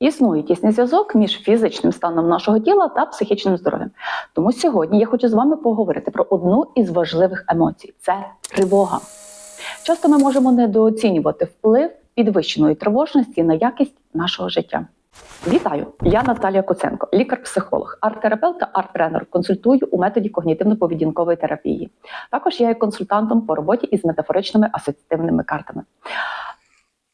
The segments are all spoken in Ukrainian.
Існує тісний зв'язок між фізичним станом нашого тіла та психічним здоров'ям. Тому сьогодні я хочу з вами поговорити про одну із важливих емоцій це тривога. Часто ми можемо недооцінювати вплив підвищеної тривожності на якість нашого життя. Вітаю! Я Наталія Куценко, лікар-психолог, арт-терапевт та арт-тренер. Консультую у методі когнітивно-поведінкової терапії. Також я є консультантом по роботі із метафоричними асоціативними картами.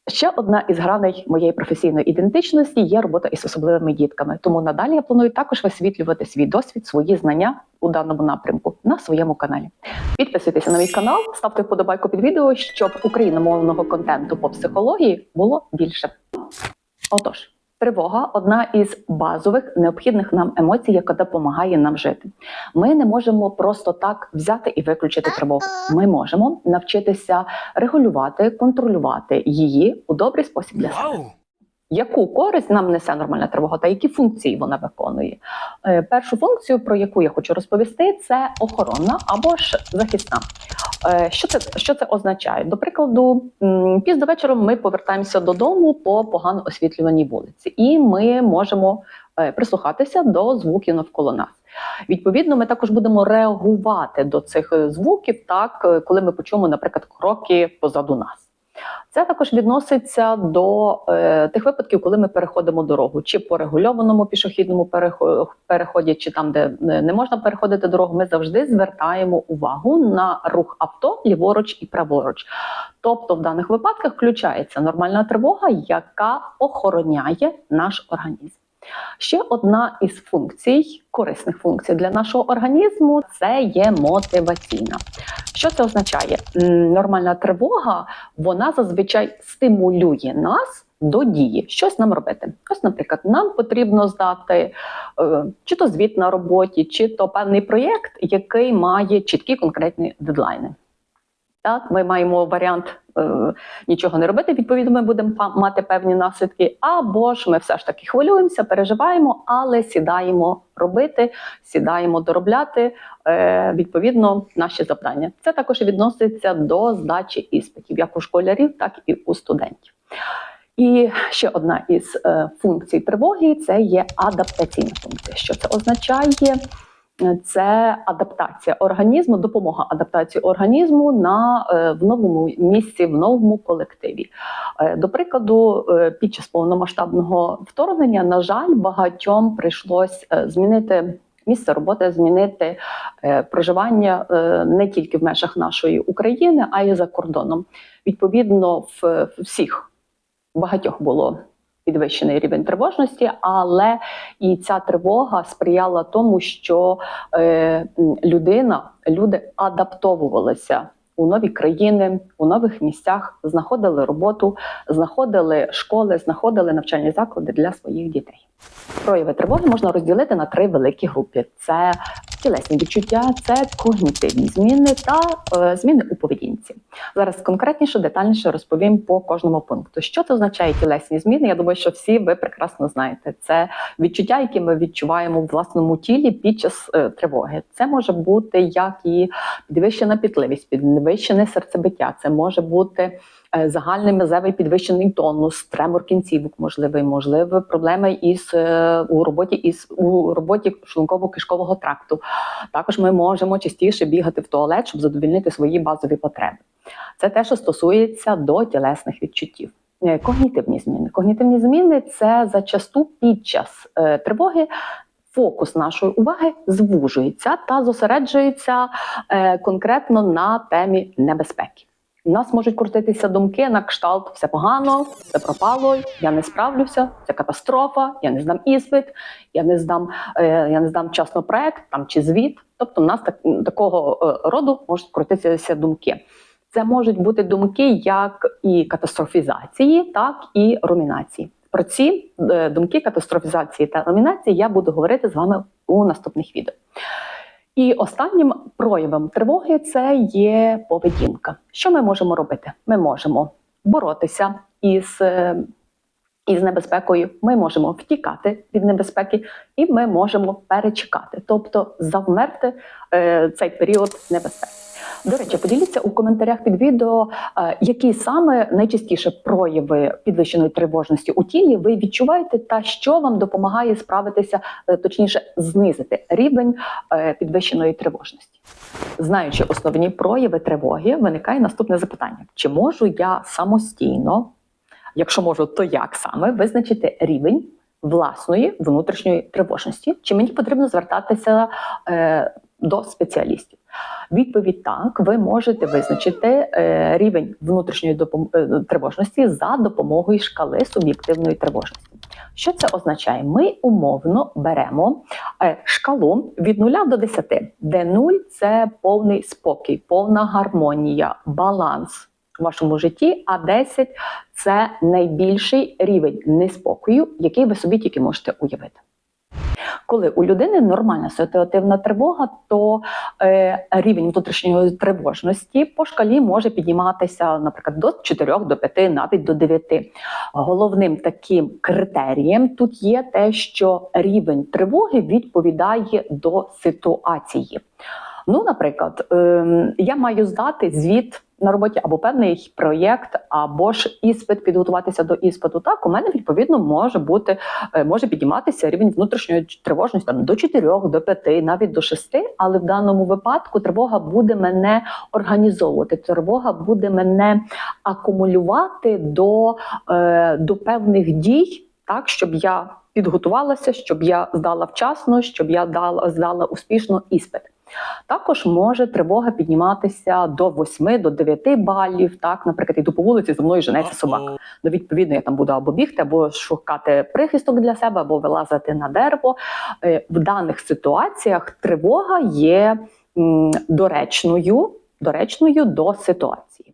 Ще одна із граней моєї професійної ідентичності є робота із особливими дітками. Тому надалі я планую також висвітлювати свій досвід, свої знання у даному напрямку на своєму каналі. Підписуйтеся на мій канал, ставте вподобайку під відео, щоб україномовного контенту по психології було більше. Отож. Тривога одна із базових необхідних нам емоцій, яка допомагає нам жити. Ми не можемо просто так взяти і виключити тривогу. Ми можемо навчитися регулювати, контролювати її у добрий спосіб для себе. Яку користь нам несе нормальна тривога та які функції вона виконує? Е, Першу функцію, про яку я хочу розповісти, це охоронна або ж захисна. Е, Що це, що це означає? До прикладу, пізно вечором ми повертаємося додому по погано освітлюваній вулиці, і ми можемо е, прислухатися до звуків навколо нас. Відповідно, ми також будемо реагувати до цих е, звуків, так коли ми почуємо, наприклад, кроки позаду нас. Це також відноситься до е, тих випадків, коли ми переходимо дорогу, чи по регульованому пішохідному перехо- переході, чи там, де не можна переходити дорогу, ми завжди звертаємо увагу на рух авто ліворуч і праворуч. Тобто, в даних випадках включається нормальна тривога, яка охороняє наш організм. Ще одна із функцій, корисних функцій для нашого організму, це є мотиваційна. Що це означає? Нормальна тривога вона зазвичай стимулює нас до дії, щось нам робити. Ось, наприклад, нам потрібно здати е, чи то звіт на роботі, чи то певний проєкт, який має чіткі конкретні дедлайни. Так, ми маємо варіант нічого не робити. Відповідно, ми будемо мати певні наслідки. Або ж ми все ж таки хвилюємося, переживаємо, але сідаємо робити, сідаємо доробляти е, відповідно наші завдання. Це також відноситься до здачі іспитів, як у школярів, так і у студентів. І ще одна із е, функцій тривоги це є адаптаційна функція. Що це означає? Це адаптація організму, допомога адаптації організму на е, в новому місці, в новому колективі. Е, До прикладу, е, під час повномасштабного вторгнення, на жаль, багатьом прийшлось змінити. Місце роботи змінити проживання не тільки в межах нашої України, а й за кордоном. Відповідно, в всіх багатьох було підвищений рівень тривожності, але і ця тривога сприяла тому, що е, людина, люди адаптовувалися у нові країни, у нових місцях, знаходили роботу, знаходили школи, знаходили навчальні заклади для своїх дітей. Прояви тривоги можна розділити на три великі групи: це тілесні відчуття, це когнітивні зміни та е, зміни у поведінці. Зараз конкретніше, детальніше розповім по кожному пункту. Що це означає тілесні зміни? Я думаю, що всі ви прекрасно знаєте. Це відчуття, які ми відчуваємо в власному тілі під час е, тривоги. Це може бути як і підвищена пітливість, підвищене серцебиття. Це може бути загальний мезевий підвищений тонус, тремор кінцівок, можливий, можливі проблеми із е, у роботі із у роботі шлунково-кишкового тракту. Також ми можемо частіше бігати в туалет, щоб задовільнити свої базові потреби. Це те, що стосується до тілесних відчуттів. Е, Когнітивні зміни. Когнітивні зміни це зачасту під час е, тривоги. Фокус нашої уваги звужується та зосереджується е, конкретно на темі небезпеки. У нас можуть крутитися думки на кшталт все погано, все пропало, я не справлюся, це катастрофа, я не здам іспит, я не здам, е, я не здам вчасно проект там чи звіт. Тобто, у нас так, такого е, роду можуть крутитися думки. Це можуть бути думки як і катастрофізації, так і румінації. Про ці е, думки катастрофізації та румінації я буду говорити з вами у наступних відео. І останнім проявом тривоги це є поведінка. Що ми можемо робити? Ми можемо боротися із, е, із небезпекою, ми можемо втікати від небезпеки, і ми можемо перечекати, тобто завмерти е, цей період небезпеки. До речі, поділіться у коментарях під відео, е, які саме найчастіше прояви підвищеної тривожності у тілі ви відчуваєте, та що вам допомагає справитися, е, точніше, знизити рівень е, підвищеної тривожності. Знаючи основні прояви тривоги, виникає наступне запитання: чи можу я самостійно, якщо можу, то як саме визначити рівень власної внутрішньої тривожності? Чи мені потрібно звертатися е, до спеціалістів? Відповідь так, ви можете визначити е, рівень внутрішньої е, тривожності за допомогою шкали суб'єктивної тривожності. Що це означає? Ми умовно беремо е, шкалу від 0 до 10, де 0 – це повний спокій, повна гармонія, баланс у вашому житті, а 10 – це найбільший рівень неспокою, який ви собі тільки можете уявити. Коли у людини нормальна ситуативна тривога, то е, рівень внутрішньої тривожності по шкалі може підніматися, наприклад, до 4, до 5, навіть до 9. Головним таким критерієм тут є те, що рівень тривоги відповідає до ситуації. Ну, наприклад, ем, я маю здати звіт на роботі або певний проєкт, або ж іспит, підготуватися до іспиту. Так, у мене відповідно може бути, е, може підійматися рівень внутрішньої тривожності там, до 4, до 5, навіть до 6, але в даному випадку тривога буде мене організовувати. Тривога буде мене акумулювати до, е, до певних дій, так, щоб я підготувалася, щоб я здала вчасно, щоб я дала, здала успішно іспит. Також може тривога підніматися до 8, до 9 балів. Так, наприклад, іду по вулиці, за мною женеться собака. Ну, відповідно, я там буду або бігти, або шукати прихисток для себе, або вилазити на дерево. Е, В даних ситуаціях тривога є доречною, доречною до ситуації.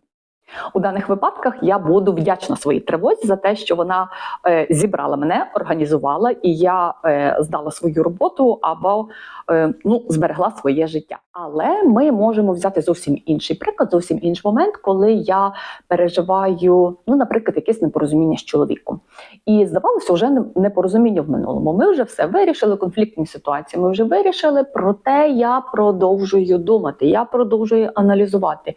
У даних випадках я буду вдячна своїй тривозі за те, що вона е, зібрала мене, організувала, і я е, здала свою роботу або е, ну, зберегла своє життя. Але ми можемо взяти зовсім інший приклад, зовсім інший момент, коли я переживаю, ну, наприклад, якесь непорозуміння з чоловіком. І здавалося, вже непорозуміння в минулому. Ми вже все вирішили, конфліктні ситуації. Ми вже вирішили, проте я продовжую думати, я продовжую аналізувати.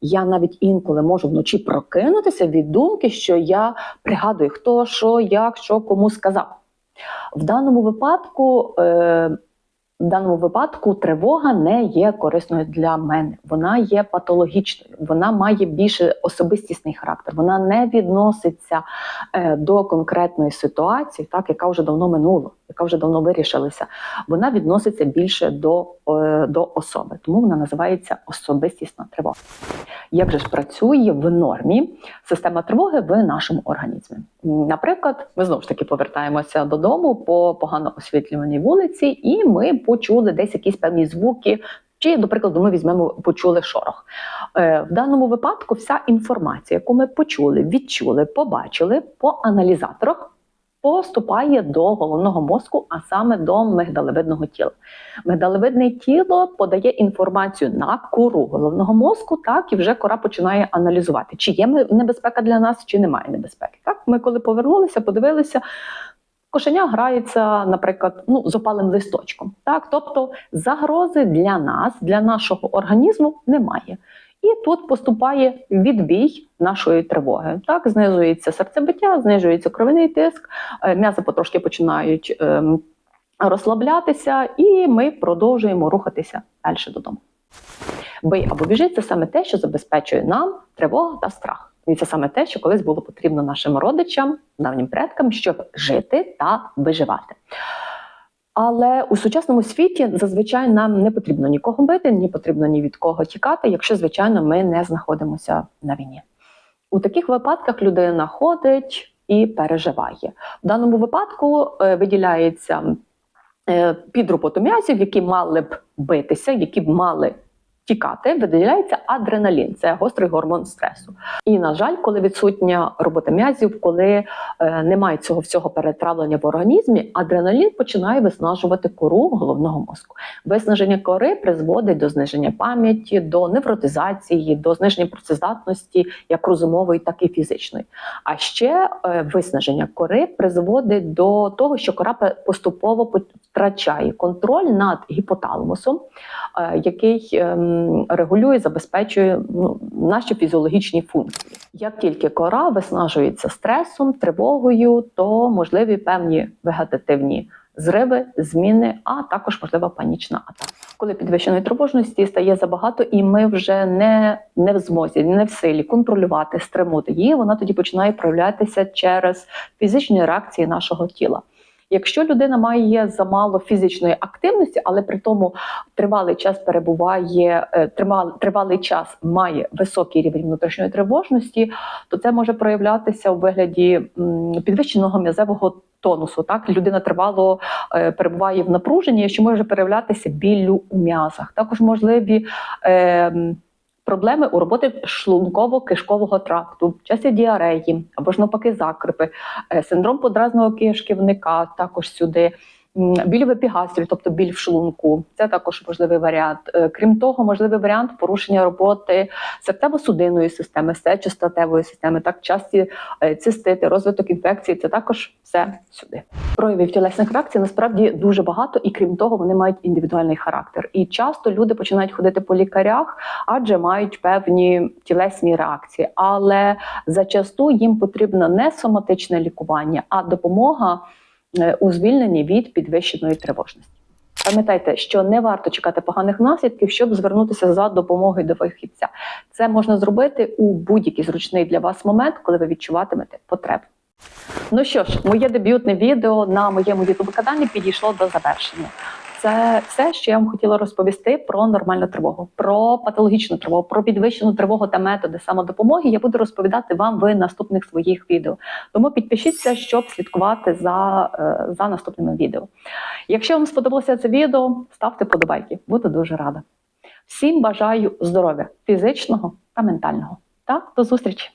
Я навіть інколи можу вночі прокинутися від думки, що я пригадую, хто, що, як, що кому сказав. В даному випадку, е, в даному випадку тривога не є корисною для мене. Вона є патологічною, вона має більше особистісний характер. Вона не відноситься е, до конкретної ситуації, так яка вже давно минула, яка вже давно вирішилася. Вона відноситься більше до, е, до особи, тому вона називається особистісна тривога. Як же ж працює в нормі система тривоги в нашому організмі? Наприклад, ми знову ж таки повертаємося додому по погано освітлюваній вулиці, і ми почули десь якісь певні звуки. Чи, до прикладу, ми візьмемо, почули шорох. Е, в даному випадку вся інформація, яку ми почули, відчули, побачили по аналізаторах, поступає до головного мозку, а саме до мигдалевидного тіла. Мигдалевидне тіло подає інформацію на кору головного мозку, так і вже кора починає аналізувати, чи є небезпека для нас, чи немає небезпеки. Так, ми коли повернулися, подивилися. Кошеня грається, наприклад, ну, з опалим листочком. Так? Тобто загрози для нас, для нашого організму немає. І тут поступає відбій нашої тривоги. Так, знижується серцебиття, знижується кровяний тиск, е, м'язи потрошки починають ем, розслаблятися, і ми продовжуємо рухатися далі додому. Бий або біжить це саме те, що забезпечує нам тривогу та страх. І це саме те, що колись було потрібно нашим родичам, давнім предкам, щоб жити та виживати. Але у сучасному світі зазвичай нам не потрібно нікого бити, не потрібно ні від кого тікати, якщо, звичайно, ми не знаходимося на війні. У таких випадках людина ходить і переживає. В даному випадку е, виділяється е, м'язів, які мали б битися, які б мали тікати, виділяється адреналін, це гострий гормон стресу. І на жаль, коли відсутня робота м'язів, коли е, немає цього всього перетравлення в організмі, адреналін починає виснажувати кору головного мозку. Виснаження кори призводить до зниження пам'яті, до невротизації, до зниження працездатності як розумової, так і фізичної. А ще е, виснаження кори призводить до того, що кора поступово по- втрачає контроль над гіпоталамусом, е, який м, регулює, забезпечує ну, наші фізіологічні функції. Як тільки кора виснажується стресом, тривогою, то можливі певні вегетативні зриви, зміни, а також можлива панічна атака. Коли підвищеної тривожності стає забагато, і ми вже не, не в змозі, не в силі контролювати, стримути її, вона тоді починає проявлятися через фізичні реакції нашого тіла. Якщо людина має замало фізичної активності, але при тому тривалий час перебуває, е, тривалий, час має високий рівень внутрішньої тривожності, то це може проявлятися у вигляді підвищеного м'язевого тонусу. Так людина тривало е, перебуває в напруженні, що може проявлятися біллю у м'язах. Також можливі. Е, Проблеми у роботи шлунково-кишкового тракту, в часі діареї або ж навпаки закрипи, е, синдром подразного кишківника також сюди. Біль в епігастрі, тобто біль в шлунку, це також можливий варіант. Е, Крім того, можливий варіант порушення роботи серцево-судинної системи, сечостатевої системи, так часті е, цистити, розвиток інфекції це також все сюди. Проявів тілесних реакцій насправді дуже багато, і крім того, вони мають індивідуальний характер. І часто люди починають ходити по лікарях, адже мають певні тілесні реакції. Але зачасту їм потрібно не соматичне лікування, а допомога у звільненні від підвищеної тривожності. Пам'ятайте, що не варто чекати поганих наслідків, щоб звернутися за допомогою до фахівця. Це можна зробити у будь-який зручний для вас момент, коли ви відчуватимете потребу. Ну що ж, моє дебютне відео на моєму youtube каналі підійшло до завершення. Це все, що я вам хотіла розповісти про нормальну тривогу, про патологічну тривогу, про підвищену тривогу та методи самодопомоги. Я буду розповідати вам в наступних своїх відео. Тому підпишіться, щоб слідкувати за, е, за наступними відео. Якщо вам сподобалося це відео, ставте подобайки. Буду дуже рада. Всім бажаю здоров'я фізичного та ментального. Та до зустрічі!